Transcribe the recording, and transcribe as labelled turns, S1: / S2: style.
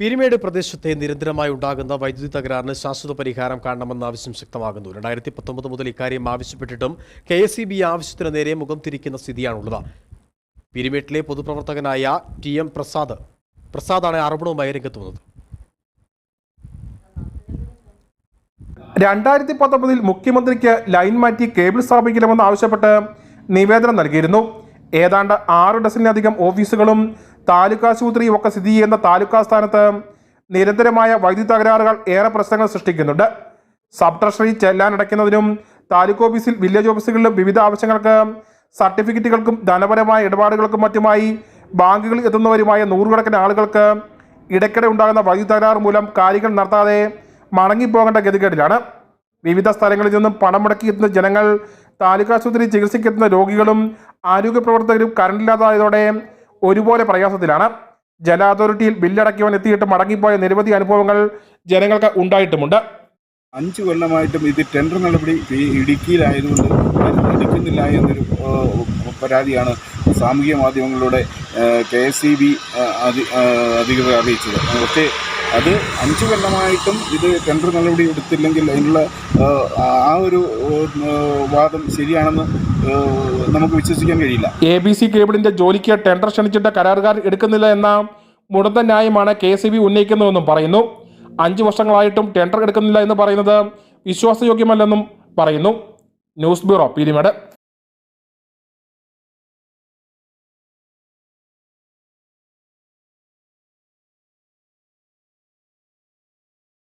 S1: പീരിമേട് പ്രദേശത്തെ നിരന്തരമായി ഉണ്ടാകുന്ന വൈദ്യുതി തകരാറിന് ശാശ്വത പരിഹാരം കാണണമെന്ന ആവശ്യം ശക്തമാകുന്നു. രണ്ടായിരത്തി പത്തൊമ്പത് മുതൽ ഇക്കാര്യം ആവശ്യപ്പെട്ടിട്ടും കെ എസ് ഇ ബി ആവശ്യത്തിന് നേരെ മുഖം തിരിക്കുന്ന സ്ഥിതിയാണുള്ളത്. പിരിമേട്ടിലെ പൊതുപ്രവർത്തകനായ ടി എം പ്രസാദ് പ്രസാദാണ് ആരോപണവുമായി രംഗത്ത് വന്നത്
S2: രണ്ടായിരത്തി പത്തൊമ്പതിൽ മുഖ്യമന്ത്രിക്ക് ലൈൻ മാറ്റി കേബിൾ സ്ഥാപിക്കണമെന്ന് ആവശ്യപ്പെട്ട് നിവേദനം നൽകിയിരുന്നു. ഏതാണ്ട് ആറ് ഡസനിലധികം ഓഫീസുകളും താലൂക്ക് ആശുപത്രിയും ഒക്കെ സ്ഥിതി ചെയ്യുന്ന താലൂക്ക് ആസ്ഥാനത്ത് നിരന്തരമായ വൈദ്യുതി തകരാറുകൾ ഏറെ പ്രശ്നങ്ങൾ സൃഷ്ടിക്കുന്നുണ്ട്. സബ് ട്രഷറി ചെല്ലാനടയ്ക്കുന്നതിനും താലൂക്ക് ഓഫീസിൽ വില്ലേജ് ഓഫീസുകളിലും വിവിധ ആവശ്യങ്ങൾക്ക് സർട്ടിഫിക്കറ്റുകൾക്കും ധനപരമായ ഇടപാടുകൾക്കും മറ്റുമായി ബാങ്കുകളിൽ എത്തുന്നവരുമായ നൂറുകണക്കിന് ആളുകൾക്ക് ഇടയ്ക്കിടെ ഉണ്ടാകുന്ന വൈദ്യുതി തകരാറ് മൂലം കാര്യങ്ങൾ നടത്താതെ മടങ്ങിപ്പോകേണ്ട ഗതികേടിലാണ്. വിവിധ സ്ഥലങ്ങളിൽ നിന്നും പണം മുടക്കി എത്തുന്ന ജനങ്ങൾ താലൂക്ക് ആശുപത്രി ചികിത്സയ്ക്കെത്തുന്ന രോഗികളും ആരോഗ്യ പ്രവർത്തകരും കറണ്ടില്ലാതായതോടെ ഒരുപോലെ പ്രയാസത്തിലാണ്. ജല അതോറിറ്റിയിൽ ബില്ലടക്കിയവൻ എത്തിയിട്ട് മടങ്ങിപ്പോയ നിരവധി അനുഭവങ്ങൾ ജനങ്ങൾക്ക് ഉണ്ടായിട്ടുമുണ്ട്.
S3: അഞ്ച് കൊല്ലമായിട്ടും ഇത് ടെൻഡർ നടപടി ഇടുക്കിയിലായതുകൊണ്ട് എടുക്കുന്നില്ല എന്നൊരു പരാതിയാണ് സാമൂഹ്യ മാധ്യമങ്ങളിലൂടെ കെ എസ് ഇ ബി അധികൃതർ അറിയിച്ചത്. പക്ഷേ അത് അഞ്ച് കൊല്ലമായിട്ടും ഇത് ടെൻഡർ നടപടി എടുത്തില്ലെങ്കിൽ അതിനുള്ള ആ, ഒരു വാദം ശരിയാണെന്ന് നമുക്ക് വിശ്വസിക്കാൻ കഴിയില്ല.
S2: എ ബി സി കേബിളിന്റെ ജോലിക്ക് ടെൻഡർ ക്ഷണിച്ചിട്ട് കരാറുകാർ എടുക്കുന്നില്ല എന്ന മുടന്ത ന്യായമാണ് കെ സി ബി ഉന്നയിക്കുന്നതെന്നും പറയുന്നു. അഞ്ച് വർഷങ്ങളായിട്ടും ടെൻഡർ എടുക്കുന്നില്ല എന്ന് പറയുന്നത് വിശ്വാസയോഗ്യമല്ലെന്നും പറയുന്നു. News bureau Peermade.